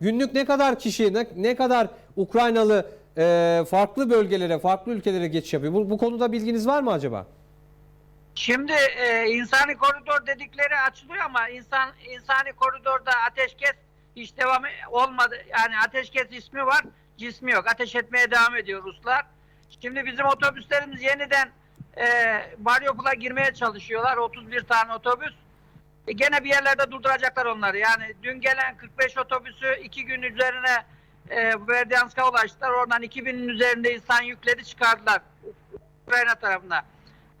günlük ne kadar kişi, ne, ne kadar Ukraynalı e, farklı bölgelere, farklı ülkelere geçiş yapıyor? Bu, bu konuda bilginiz var mı acaba? Şimdi e, insani koridor dedikleri açılıyor ama insan insani koridorda ateşkes hiç devam olmadı. Yani ateşkes ismi var, cismi yok. Ateş etmeye devam ediyor Ruslar. Şimdi bizim otobüslerimiz yeniden e, Mariupol'a girmeye çalışıyorlar. 31 tane otobüs. E, gene bir yerlerde durduracaklar onları. Yani dün gelen 45 otobüsü iki gün üzerine e, Berdiansk'a ulaştılar. Oradan 2000'in üzerinde insan yükledi çıkardılar Ukrayna tarafına.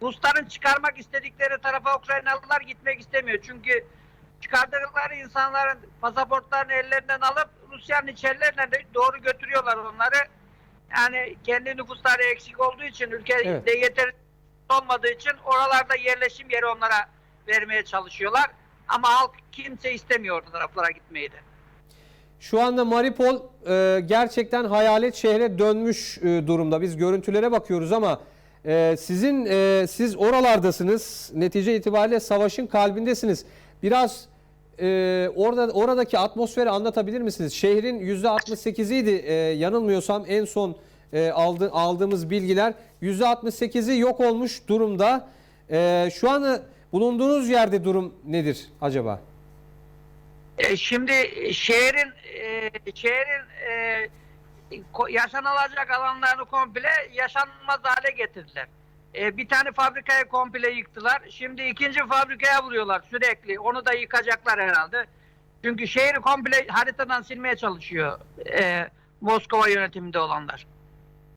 Rusların çıkarmak istedikleri tarafa Ukraynalılar gitmek istemiyor. Çünkü çıkardıkları insanların pasaportlarını ellerinden alıp Rusya'nın içerilerine de doğru götürüyorlar onları. Yani kendi nüfusları eksik olduğu için ülkede Evet. yeteri olmadığı için oralarda yerleşim yeri onlara vermeye çalışıyorlar. Ama halk kimse istemiyor o taraflara gitmeyi de. Şu anda Mariupol e, gerçekten hayalet şehre dönmüş e, durumda. Biz görüntülere bakıyoruz ama e, sizin e, siz oralardasınız. Netice itibariyle savaşın kalbindesiniz. Biraz e, orada oradaki atmosferi anlatabilir misiniz? Şehrin %68'iydi e, yanılmıyorsam en son e, aldı, aldığımız bilgiler %68'i yok olmuş durumda. E, şu an bulunduğunuz yerde durum nedir acaba? E, şimdi şehrin e, şehrin e, yaşanılacak alanlarını komple yaşanmaz hale getirdiler. E, bir tane fabrikayı komple yıktılar. Şimdi ikinci fabrikaya vuruyorlar sürekli. Onu da yıkacaklar herhalde. Çünkü şehri komple haritadan silmeye çalışıyor e, Moskova yönetiminde olanlar.